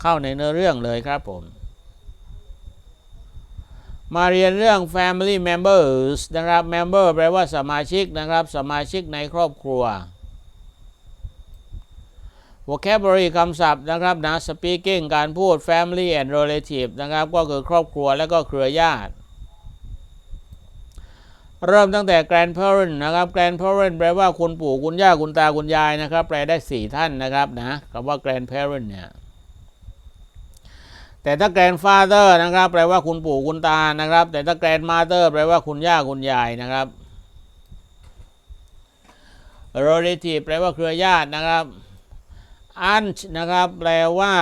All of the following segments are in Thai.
เข้าในเนื้อเรื่องเลยครับผม มาเรียนเรื่อง family members นะครับ member แปลว่าสมาชิกนะครับ สมาชิกในครอบครัว vocabulary คำศัพท์นะครับนะ speaking การพูด family and relative นะครับ ก็คือครอบครัวและก็เครือญาติเริ่มตั้งแต่ grandparent นะครับ grandparent แปลว่าคุณปู่คุณย่าคุณตาคุณยายนะครับ แปลได้ 4 ท่านนะครับนะคำว่า grandparent เนี่ย แต่ถ้า grandfather นะครับ แปลว่าคุณปู่คุณตานะครับ แต่ถ้า grandmother แปลว่าคุณย่าคุณยายนะครับ relative แปลว่าเครือญาตินะครับ aunt นะครับ แปลว่า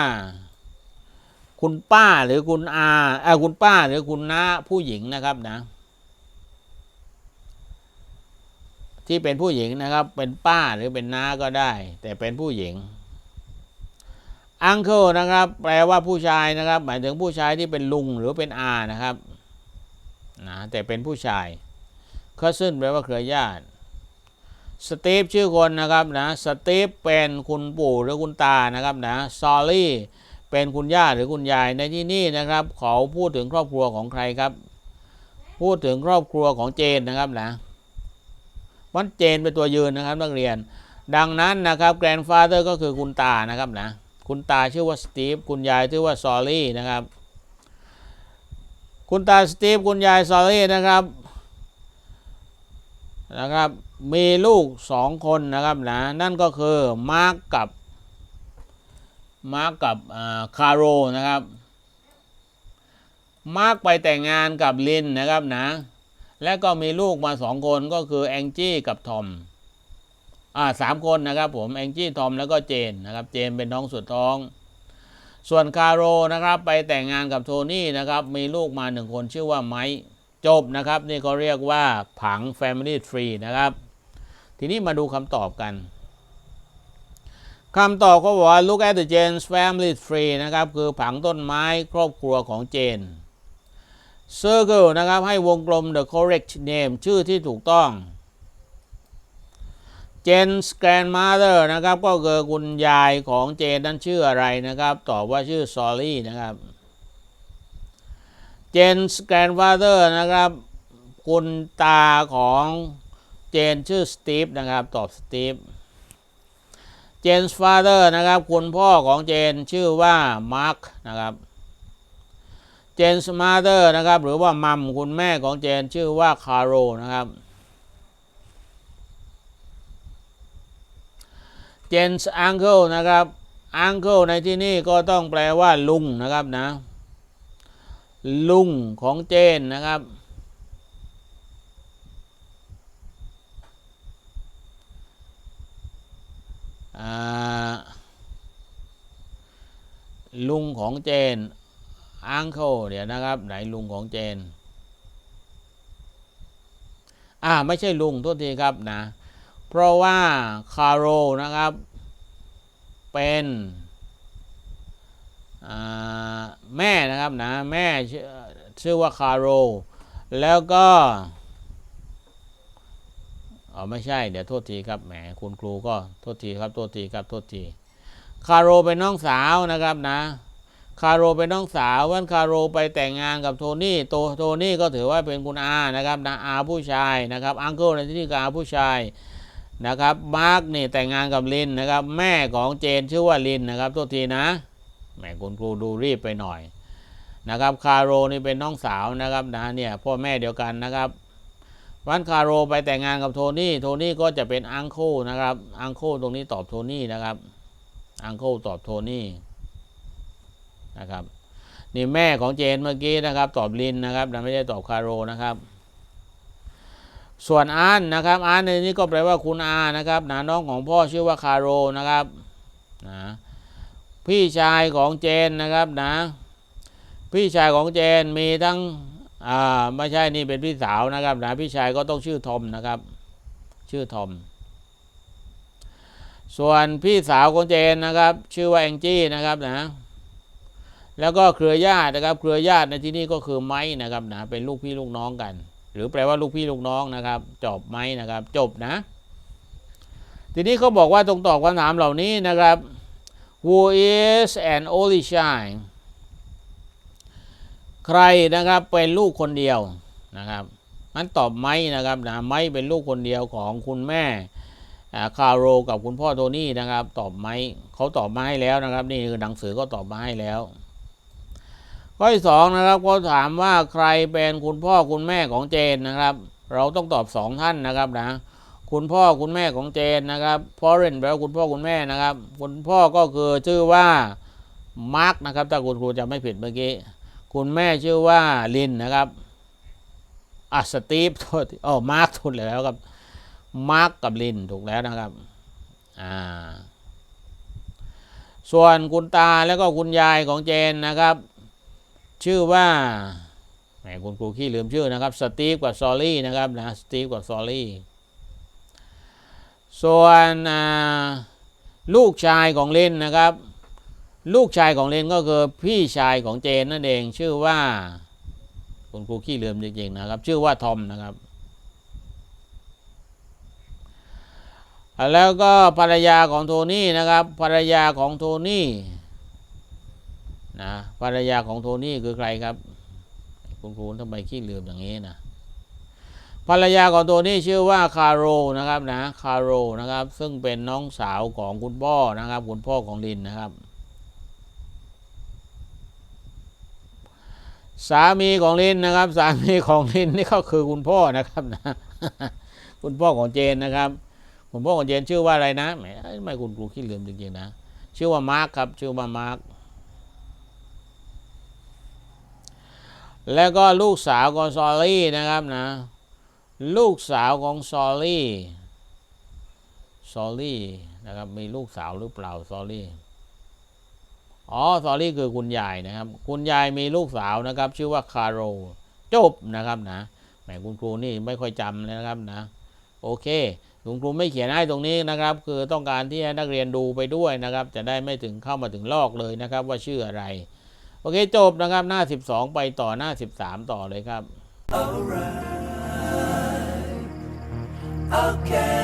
คุณป้าหรือคุณอาเออคุณป้าหรือคุณน้าผู้หญิงนะครับนะ ที่เป็นผู้หญิงนะครับ เป็นป้าหรือเป็นน้าก็ได้ แต่เป็นผู้หญิง uncle นะครับ แปลว่าผู้ชายนะครับ หมายถึงผู้ชายที่เป็นลุงหรือเป็นอานะครับนะแต่เป็นผู้ชาย cousin แปลว่าเครือญาติสตีฟชื่อคนนะครับนะสตีฟเป็นคุณปู่หรือคุณตานะครับนะซอลลี่เป็นคุณย่าหรือคุณยายในที่นี่นะครับ เขาพูดถึงครอบครัวของใครครับ พูดถึงครอบครัวของเจนนะครับนะวันเจนเป็นตัวยืนนะครับนักเรียน ดังนั้นนะครับแกรนฟาเ h อร์ก็คือคุณตานะครับนะ คุณตาชื่อว่าสตีฟคุณยายชื่อว่าซอลลี่นะครับ คุณตาสตีฟคุณยายซอลลี่นะครับนะครับมีลูกสองคนนะครับนะนั่นก็คือมาร์กกับมาร์กกับคาร์โรนะครับมาร์กไปแต่งงานกับลินนะครับนะและก็มีลูกมาสองคนก็คือแองจี้กับทอม อ่าสามคนนะครับผมแองจี้ทอมแล้วก็เจนนะครับเจนเป็นน้องสุดท้อง ส่วนคาร์โรนะครับไปแต่งงานกับโทนี่นะครับมีลูกมาหนึ่งคนชื่อว่าไมค์จบนะครับ นี่ก็เรียกว่าผัง Family Tree นะครับ ทีนี้มาดูคำตอบกันคำตอบก็บอกว่า look at the Jane's family tree นะครับ คือผังต้นไม้ครอบครัวของเจน circle นะครับ ให้วงกลม the correct name ชื่อที่ถูกต้อง Jane's grandmother นะครับ ก็คือคุณยายของเจนนั้นชื่ออะไรนะครับ ตอบว่าชื่อ Solly นะครับ Jane's grandfather นะครับ คุณตาของเจนชื่อสตีฟนะครับ ตอบสตีฟ Jane's father นะครับ คุณพ่อของเจนชื่อว่ามาร์คนะครับ Jane's mother นะครับ หรือว่ามัมคุณแม่ของเจนชื่อว่าคาร์โรนะครับ Jane's uncle นะครับ uncle ในที่นี้ก็ต้องแปลว่าลุงนะครับนะ ลุงของเจนนะครับลุงของเจนอังเคิลเดี๋ยวนะครับ ไหนลุงของเจน อ่า ไม่ใช่ลุงโทษทีครับนะ เพราะว่าคาร์โรนะครับ เป็นแม่นะครับนะแม่ชื่อว่าคาร์โร แล้วก็อ๋อไม่ใช่ เดี๋ยวโทษทีครับแหมคุณครูก็โทษทีครับโทษทีครับโทษทีคาโรเป็นน้องสาวนะครับนะคาโรเป็นน้องสาววันคาโรไปแต่งงานกับโทนี่โตโทนี่ก็ถือว่าเป็นคุณอานะครับนะอาผู้ชายนะครับอังเกิลในที่นี้ก็อาผู้ชาย นะครับมาร์กนี่แต่งงานกับลินนะครับ แม่ของเจนชื่อว่าลินนะครับโทษทีนะแหมคุณครูดูรีบไปหน่อยนะครับคาโรนี่เป็นน้องสาวนะครับนะเนี่ยพ่อแม่เดียวกันนะครับวันคาโรไปแต่งงานกับโทนี่โทนี่ก็จะเป็นอังโคนะครับอังโคตรงนี้ตอบโทนี่นะครับอังโคตอบโทนี่นะครับนี่แม่ของเจนเมื่อกี้นะครับ ตอบลินนะครับไม่ได้ตอบคาโรนะครับ ส่วนอานนะครับอานในนี้ก็แปลว่าคุณอานะครับนะน้องของพ่อชื่อว่าคาโรนะครับนะพพี่ชายของเจนนะครับนะ พี่ชายของเจนมีทั้งอ่าไม่ใช่นี่เป็นพี่สาวนะครับนะพี่ชายก็ต้องชื่อทอมนะครับ ชื่อทอมส่วนพี่สาวของเจนนะครับ ชื่อว่าแองจี้นะครับนะแล้วก็เครือญาตินะครับ เครือญาติในที่นี้ก็คือไม้นะครับนะเป็นลูกพี่ลูกน้องกัน หรือแปลว่าลูกพี่ลูกน้องนะครับ จบไหมนะครับ จบนะ ทีนี้เขาบอกว่าตรงตอบคำถามเหล่านี้นะครับ who is an only child ใครนะครับเป็นลูกคนเดียวนะครับนั้นตอบไม้นะครับนะไม้เป็นลูกคนเดียวของคุณแม่คาร์โรกับคุณพ่อโทนี่นะครับ ตอบไม้เขาตอบมาให้แล้วนะครับ นี่คือหนังสือก็ตอบมาให้แล้ว ข้อที่สองนะครับเขาถามว่าใครเป็นคุณพ่อคุณแม่ของเจนนะครับ เราต้องตอบสองท่านนะครับนะคุณพ่อคุณแม่ของเจนนะครับพ่อเรนแปลว่าคุณพ่อคุณแม่นะครับ คุณพ่อก็คือชื่อว่ามาร์กนะครับถ้าคุณครูจะไม่ผิดเมื่อกี้คุณแม่ชื่อว่าลินนะครับอะสตีฟโทษอ๋อมาร์กถูกแล้วครับมาร์กกับลินถูกแล้วนะครับอ่าส่วนคุณตาแล้วก็คุณยายของเจนนะครับ ชื่อว่าแหมคุณครูขี้ลืมชื่อนะครับสตีฟกับซอลลี่นะครับนะสตีฟกับซอลลี่ส่วนลูกชายของเลนนะครับ ลูกชายของเลนก็คือพี่ชายของเจนนั่นเอง ชื่อว่า คุณครูขี้ลืมจริงๆนะครับ ชื่อว่าทอมนะครับ แล้วก็ภรรยาของโทนี่นะครับ ภรรยาของโทนี่ นะภรรยาของโทนี่คือใครครับ คุณครูทำไมขี้ลืมอย่างนี้นะภรรยาของตัวนี้ชื่อว่าคาโรนะครับนะคาโรนะครับ ซึ่งเป็นน้องสาวของคุณพ่อนะครับ คุณพ่อของลินนะครับ สามีของลินนะครับ สามีของลินนี่ก็คือคุณพ่อนะครับนะคุณพ่อของเจนนะครับ คุณพ่อของเจนชื่อว่าอะไรนะแหมทำไมคุณครูขี้ลืมจริงๆนะชื่อว่ามาร์คครับ ชื่อว่ามาร์ค แล้วก็ลูกสาวของซอลลี่นะครับนะ ลูกสาวของซอลลี่ซอลลี่นะครับมีลูกสาวหรือเปล่าซอลลี่อ๋อซอลลี่คือคุณยายนะครับ คุณยายมีลูกสาวนะครับ ชื่อว่าคาโรจบนะครับนะแหมคุณครูนี่ไม่ค่อยจำเลยนะครับนะ โอเคคุณครูไม่เขียนให้ตรงนี้นะครับ คือต้องการที่ให้นักเรียนดูไปด้วยนะครับ จะได้ไม่ถึงเข้ามาถึงลอกเลยนะครับ ว่าชื่ออะไร โอเคจบนะครับหน้า 12 ไปต่อหน้า 13 ต่อเลยครับ Okay, okay, okay.